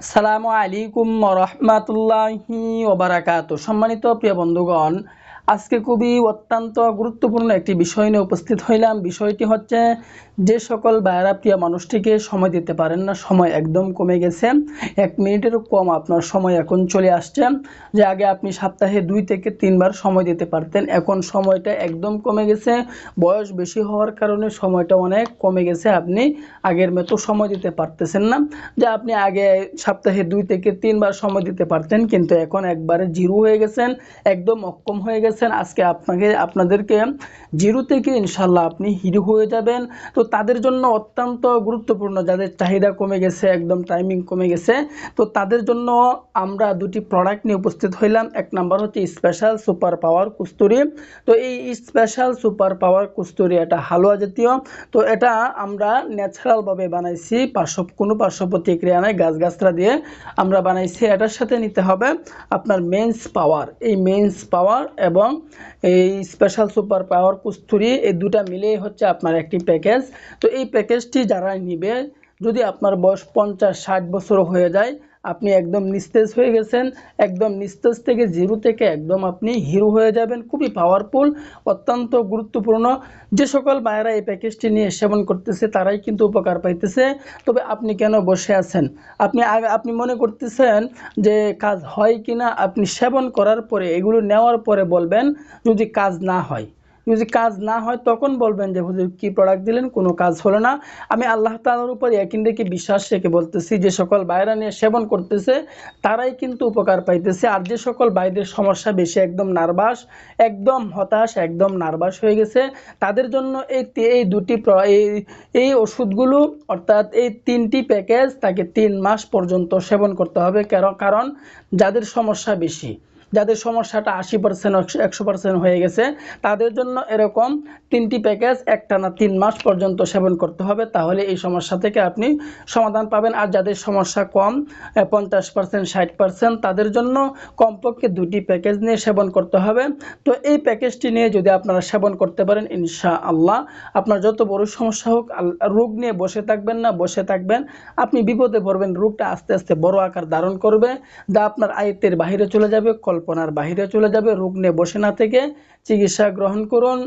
আসসালামু আলাইকুম রহমাতুল্লাহি ওবারাকাত সম্মানিত প্রিয় বন্ধুগণ আজকে খুবই অত্যন্ত গুরুত্বপূর্ণ একটি বিষয় নিয়ে উপস্থিত হইলাম। বিষয়টি হচ্ছে, যে সকল বায়রা প্রিয় মানুষটিকে সময় দিতে পারেন না, সময় একদম কমে গেছে। এক মিনিটেরও কম আপনার সময় এখন চলে আসছে, যে আগে আপনি সপ্তাহে দুই থেকে তিনবার সময় দিতে পারতেন, এখন সময়টা একদম কমে গেছে। বয়স বেশি হওয়ার কারণে সময়টা অনেক কমে গেছে, আপনি আগের মতো সময় দিতে পারতেছেন না। যে আপনি আগে সপ্তাহে দুই থেকে তিনবার সময় দিতে পারতেন, কিন্তু এখন একবারে জিরো হয়ে গেছেন, একদম অক্ষম হয়ে গেছেন আজকে আপনাকে, আপনাদেরকে জিরো থেকে ইনশাল্লাহ আপনি হিরো হয়ে যাবেন। তো তাদের জন্য অত্যন্ত গুরুত্বপূর্ণ, যাদের চাহিদা কমে গেছে, একদম টাইমিং কমে গেছে, তো তাদের জন্য আমরা দুটি প্রোডাক্ট নিয়ে উপস্থিত হইলাম। এক নাম্বার হচ্ছে স্পেশাল সুপার পাওয়ার কুস্তুরি। তো এই স্পেশাল সুপার পাওয়ার কুস্তুরি এটা হালুয়া জাতীয়। তো এটা আমরা ন্যাচারালভাবে বানাইছি, পার্শ্ব, কোনো পার্শ্ব প্রতিক্রিয়া নাই গাছগাছরা দিয়ে আমরা বানাইছি। এটার সাথে নিতে হবে আপনার মেন্স পাওয়ার এই মেন্স পাওয়ার এবং এই স্পেশাল সুপার পাওয়ার কুস্তুরি, এই দুটা মিলেই হচ্ছে আপনার একটি প্যাকেজ তো এই প্যাকেজটি যারা নিবে, যদি আপনার বয়স পঞ্চাশ, ষাট বছর হয়ে যায় আপনি একদম নিস্তেজ হয়ে গেছেন, একদম নিস্তেজ থেকে জিরো থেকে একদম আপনি হিরো হয়ে যাবেন। খুবই পাওয়ারফুল অত্যন্ত গুরুত্বপূর্ণ। যে সকল মায়েরা এই প্যাকেজটি নিয়ে সেবন করতেছে, তারাই কিন্তু উপকার পাইতেছে। তবে আপনি কেন বসে আছেন? আপনি আপনি মনে করতেছেন যে কাজ হয় কি না আপনি সেবন করার পরে, এগুলো নেওয়ার পরে বলবেন, যদি কাজ না হয়। যদি কাজ না হয়, তখন বলবেন যে, হুজুর, কি প্রোডাক্ট দিলেন? কোনো কাজ হলো না। আমি আল্লাহ তালার উপর একদিন দেখে বিশ্বাস রেখে বলতেছি, যে সকল বাইরা নিয়ে সেবন করতেছে, তারাই কিন্তু উপকার পাইতেছে। আর যে সকল বাইরের সমস্যা বেশি, একদম নার্ভাস, একদম হতাশ, একদম নার্ভাস হয়ে গেছে। তাদের জন্য এই এই দুটি এই এই ওষুধগুলো, অর্থাৎ এই তিনটি প্যাকেজ, তাকে তিন মাস পর্যন্ত সেবন করতে হবে। কারণ, যাদের সমস্যা বেশি যাদের সমস্যাটা আশি পার্সেন্ট একশো পার্সেন্ট হয়ে গেছে, তাদের জন্য এরকম তিনটি প্যাকেজ একটানা তিন মাস পর্যন্ত সেবন করতে হবে, তাহলে এই সমস্যা থেকে আপনি সমাধান পাবেন। আর যাদের সমস্যা কম পঞ্চাশ পার্সেন্ট ষাট পার্সেন্ট তাদের জন্য কমপক্ষে দুটি প্যাকেজ নিয়ে সেবন করতে হবে। তো এই প্যাকেজটি নিয়ে যদি আপনারা সেবন করতে পারেন ইনশা আল্লাহ আপনার যত বড় সমস্যা হোক রোগ নিয়ে বসে থাকবেন না, বসে থাকবেন। আপনি বিপদে পড়বেন, রোগটা আস্তে আস্তে বড় আকার ধারণ করবে, যা আপনার আয়ত্তের বাহিরে চলে যাবে কল কল্পনার বাহিরে চলে যাবে রোগ নিয়ে বসে না থেকে চিকিৎসা গ্রহণ করুন,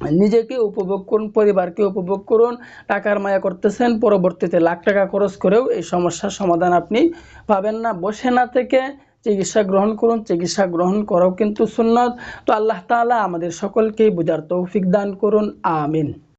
নিজেকে উপভোগ করুন, পরিবারকে উপভোগ করুন, টাকার মায়া করতেছেন, পরবর্তীতে লাখ টাকা খরচ করেও এই সমস্যার সমাধান আপনি পাবেন না। বসে না থেকে চিকিৎসা গ্রহণ করুন, চিকিৎসা গ্রহণ করাও কিন্তু সুন্নত। তো আল্লাহ তালা আমাদের সকলকেই বোঝার তৌফিক দান করুন, আমিন।